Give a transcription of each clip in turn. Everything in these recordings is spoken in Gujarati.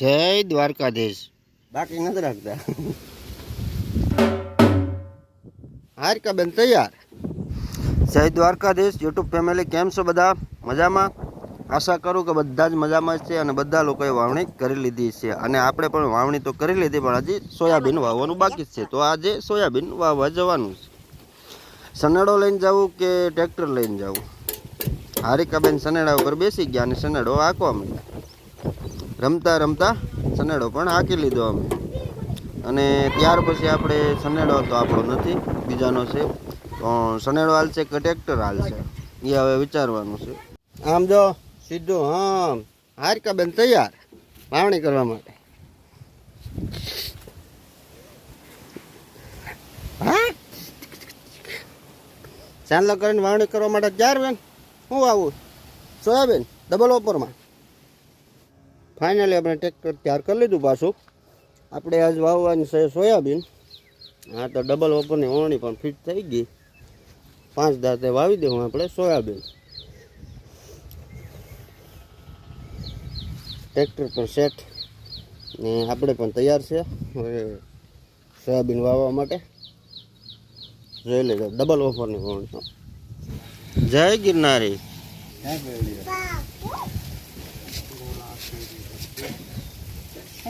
જય દ્વારકાધીશ. બાકી નથી રાખતા. હારિકા બેન તૈયાર? જય દ્વારકાધીશ, યુટ્યુબ ફેમિલી, કેમ છો બધા? મજામાં? આશા કરું કે બધા જ મજામાં છે અને બધા લોકોએ વાવણી કરી લીધી છે. અને આપણે પણ વાવણી તો કરી લીધી, પણ હજી સોયાબીન વાવવાનું બાકી છે. તો આજે સોયાબીન વાવવા જવાનું છે. સનેડો લઈને જવું કે ટ્રેક્ટર લઈને જવું? હારિકાબેન સનેડા ઉપર બેસી ગયા અને સનેડો આંકવા માંડ્યા. રમતા રમતા સનેડો પણ હાંકી લીધો અમે. અને ત્યાર પછી આપણે સનેડો તો આપણો નથી, બીજાનો છે. સનેડો હાલશે કે ટ્રેક્ટર હાલશે એ હવે વિચારવાનું છે. આમ જો, સીધું હા હારિકાબેન તૈયાર વાવણી કરવા માટે. હા? ચાંદલો કરીને વાવણી કરવા માટે ક્યાર બેન? હું આવું? સોયાબીન ડબલ ઓપરમાં ફાઇનલી આપણે ટ્રેક્ટર તૈયાર કરી લીધું પાછું. આપણે આજ વાવવાની છે સોયાબીન. હા તો ડબલ ઓપરની ઓવણી પણ ફિટ થઈ ગઈ. પાંચ દાંતે વાવી દેવું આપણે સોયાબીન. ટ્રેક્ટર પણ સેટ ને આપણે પણ તૈયાર છે. હવે સોયાબીન વાવવા માટે. જોઈ લેજો ડબલ ઓફરની ઓવણી હો. જય ગિરનારી.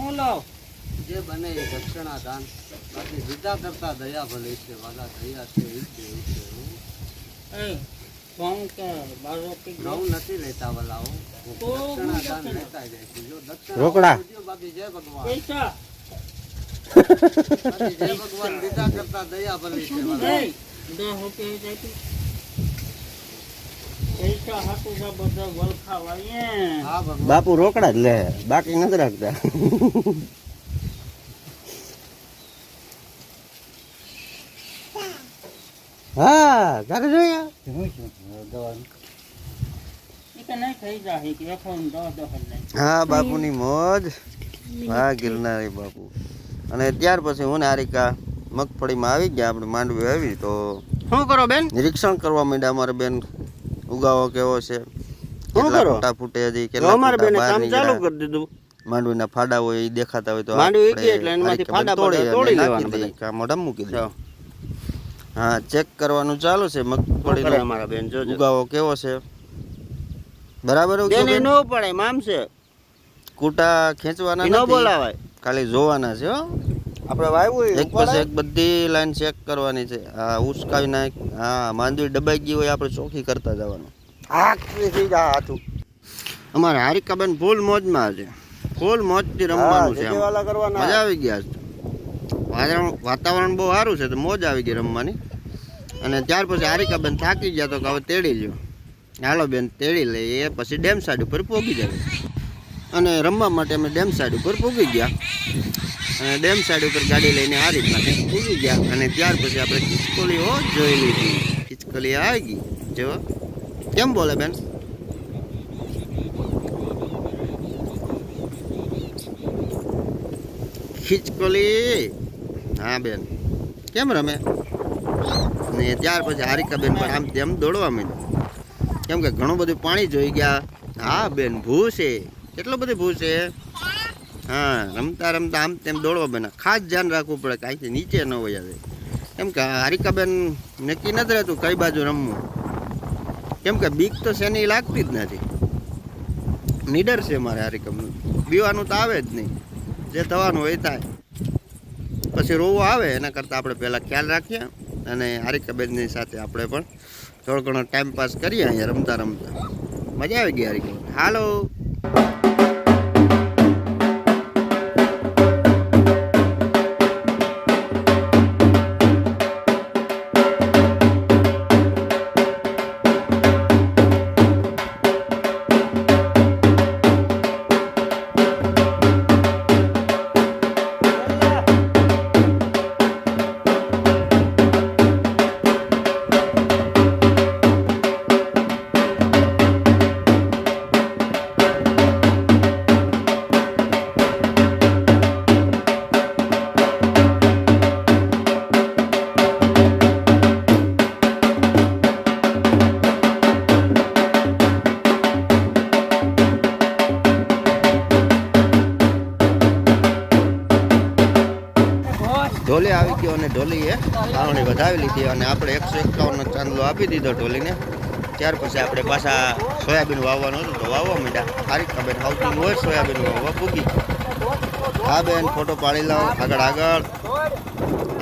હું લાવ? જે બને એ દક્ષિણા દાન બાકી વિદા કરતા દયા ભલે છે વાદા દયા છે એ છે હું. ઘઉં કે બારો કે ઘઉં નથી લેતા વલાઓ. દક્ષિણા દાન લેતા જાય છે જો દક્ષિણા રોકડા. બાકી જય ભગવાન. પૈસા. જય ભગવાન વિદા કરતા દયા ભલે છે વાદા નહીં દસ રૂપિયા જાય પૈસા હાટું છે બધા વલખા વાળીએ હા ભગવાન બાપુ રોકડા જ લે બાકી નથી રાખતા. હા કાકે જોઈએ હા બાપુની મોજ. હા ગિરનારી બાપુ. અને ત્યાર પછી હું ને હારિકા મગફળીમાં આવી ગયા આપણે માંડવી આવી તો શું કરો બેન? નિરીક્ષણ કરવા માંડ્યા અમારે બેન ઉગાવો કેવો છે? કેટલા ફૂટા ફૂટે હજી કેટલા કામ ચાલુ કરી દીધું. માંડવીના ફાડા હોય એ દેખાતા હોય તો માંડવી આપણે એટલે એમાંથી ફાડા તોડી લેવાના. કાં મોઢામાં મૂકી દઈએ. હા ચેક કરવાનું ચાલુ છે મગફળીનો અમારા બેન? જોજો. ઉગાવો કેવો છે? બરાબર બેન નો પડે મામ છે. કૂટા ખેંચવાના ન બોલાવાય. ખાલી જોવાના છે હો. આપણે વાવ્યું એક પછી એક બધી લાઈન ચેક કરવાની છે. આ ઉસકાવી નાખ હા માંદવી દબાઈ ગઈ હોય આપણે ચોખ્ખી કરતા જવાનું. આખી જા હતું અમારે હારિકાબેન ફૂલ મોજમાં છે. ફૂલ મોજથી રમવાનું છે મજા આવી ગયા છે. વાતાવરણ વાતાવરણ બહુ સારું છે તો મોજ આવી ગઈ રમવાની. અને ત્યાર પછી હારિકાબેન થાકી ગયા તો કે હવે તેડી લ્યો. હાલો બેન તેડી લઈએ. પછી ડેમ સાઈડ ઉપર પહોંચી જાય. અને રમવા માટે અમે ડેમ સાઈડ ઉપર પોગી ગયા. ડેમ સાઈડ ઉપર ગાડી લઈને આ રીતના કંઈક પહોંચી ગયા. અને ત્યાર પછી આપણે ખિસકોલીઓ જોઈ લીધી. ખિચકલી આવી ગઈ. જો કેમ બોલે બેન? ખિચકોલી હા બેન. કેમ રમે? ને ત્યાર પછી હારિકાબેન પણ આમ તેમ દોડવા માંડ્યું. કેમ કે ઘણું બધું પાણી જોઈ ગયા. હા બેન, ભૂ છે. કેટલું બધું ભૂ છે? હા, રમતા રમતા આમ તેમ દોડવા બેન ખાસ ધ્યાન રાખવું પડે કે અહીંથી નીચે ન વયા જાય કેમ કે હારિકાબેન નક્કી નથી રહેતું કઈ બાજુ રમવું. કેમ કે બીક તો શેની લાગતી જ નથી. નીડર છે મારે હારિકાબેન બીવાનું તો આવે જ નહીં. જે થવાનું હોય થાય. પછી રોવો આવે, એના કરતાં આપણે પહેલાં ખ્યાલ રાખીએ અને હારિકાબેનની સાથે આપણે પણ થોડો ઘણો ટાઈમ પાસ કરીએ અહીંયા રમતા રમતા. મજા આવી ગઈ હારિકાબેન. હાલો. ઢોલી આવી ગયો અને ઢોલીએ વાવણી વધાવી લીધી અને આપણે એકસો એકાવનનો ચાંદલો આપી દીધો ઢોલીને. ત્યાર પછી આપણે પાછા સોયાબીન વાવવાનું હતું તો વાવવા માંડ્યા. હારિકાબેન આવતી હોય સોયાબીન વાવવા પૂગી. હા બેન ફોટો પાડી લાવો આગળ આગળ.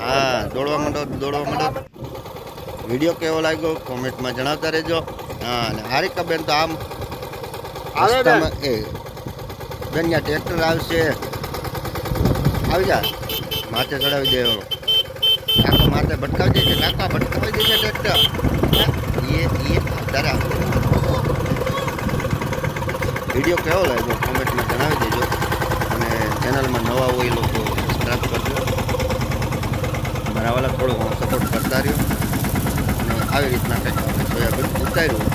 હા દોડવા માંડો દોડવા માંડો. વીડિયો કેવો લાગ્યો? કોમેન્ટમાં જણાવતા રહેજો. હા અને હારિકાબેન તો આમ એ. બેન ત્યાં ટ્રેક્ટર આવશે. આવી જા. માથે ચડાવી દે આખો માથે ભટકાવી દે છે કાકા ભટકાવી દે છે ટ્રેક્ટર એ એ તારા વીડિયો કેવો લાગ્યો? કોમેન્ટમાં જણાવી દેજો. અને ચેનલમાં નવા હોય લોકો સબસ્ક્રાઈબ કરજો. મારા વાલા થોડો સપોર્ટ કરતા રહ્યો. અને આવી રીતના કંઈક સોયાબીન ઉતાર્યું.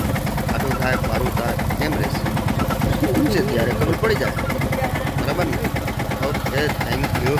આટલું થાય મારું થાય એમ રહેશે. છે ત્યારે ખબર પડી જાય. બરાબર ને? ઓકે થેન્ક યુ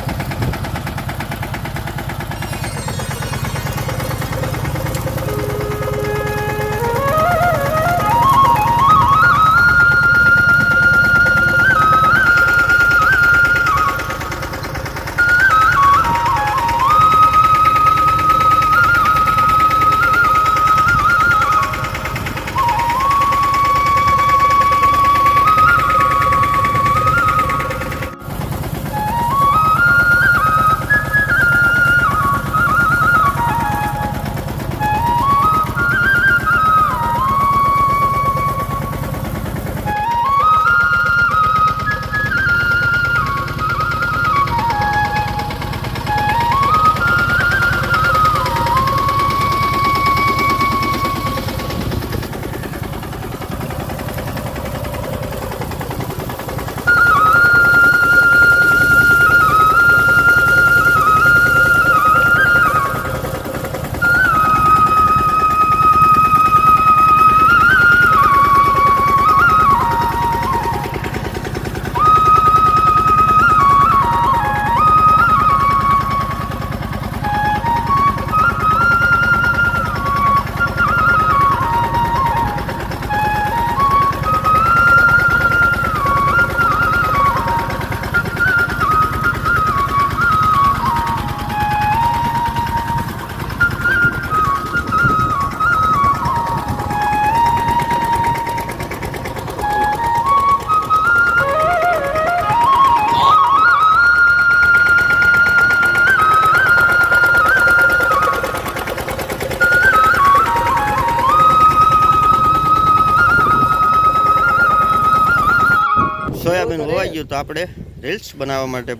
ગયું તો આપણે રીલ્સ બનાવવા માટે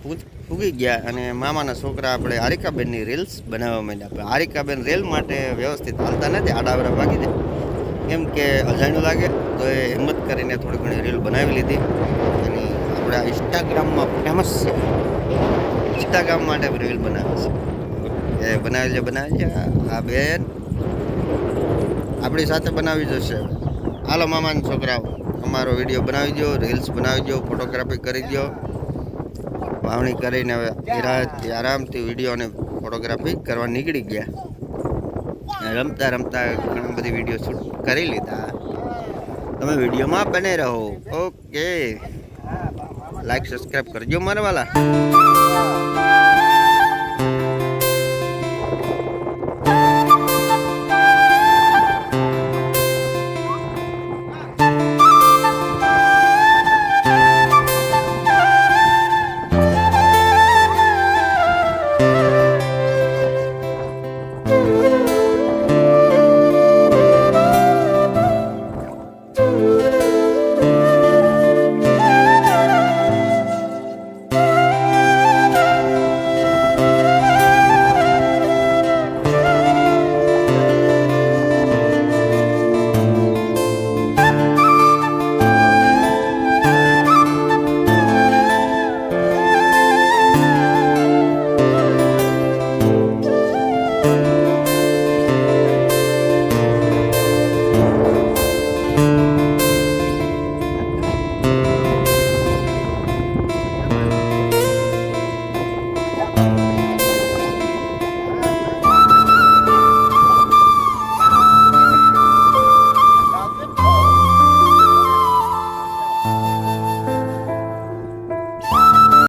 ફૂગી ગયા અને મામાના છોકરા આપણે હારિકાબેનની રીલ્સ બનાવવા માંડ્યા. આપણે હારિકાબેન રેલ માટે વ્યવસ્થિત હાલતા નથી આડાવડા ભાગી દે. કેમ કે અજાણ્યું લાગે, તો એ હિંમત કરીને થોડી ઘણી રીલ બનાવી લીધી. અને આપણે ઇન્સ્ટાગ્રામમાં ફેમસ છે. ઇન્સ્ટાગ્રામ માટે રીલ બનાવે છે. એ બનાવી છે બનાવી છે આ બેન આપણી સાથે બનાવી જશે. હાલો મામાના છોકરાઓ. અમારો વીડિયો બનાવી દો રીલ્સ બનાવી દો ફોટોગ્રાફી કરી દો વાવણી કરીને હવે આરામથી વીડિયો અને ફોટોગ્રાફી કરવા નીકળી ગયા. રમતા રમતા ઘણી બધી વીડિયો શૂટ કરી લીધા. તમે વિડીયોમાં બને રહો. ઓકે. લાઈક સબસ્ક્રાઈબ કરજો મારા વાલા.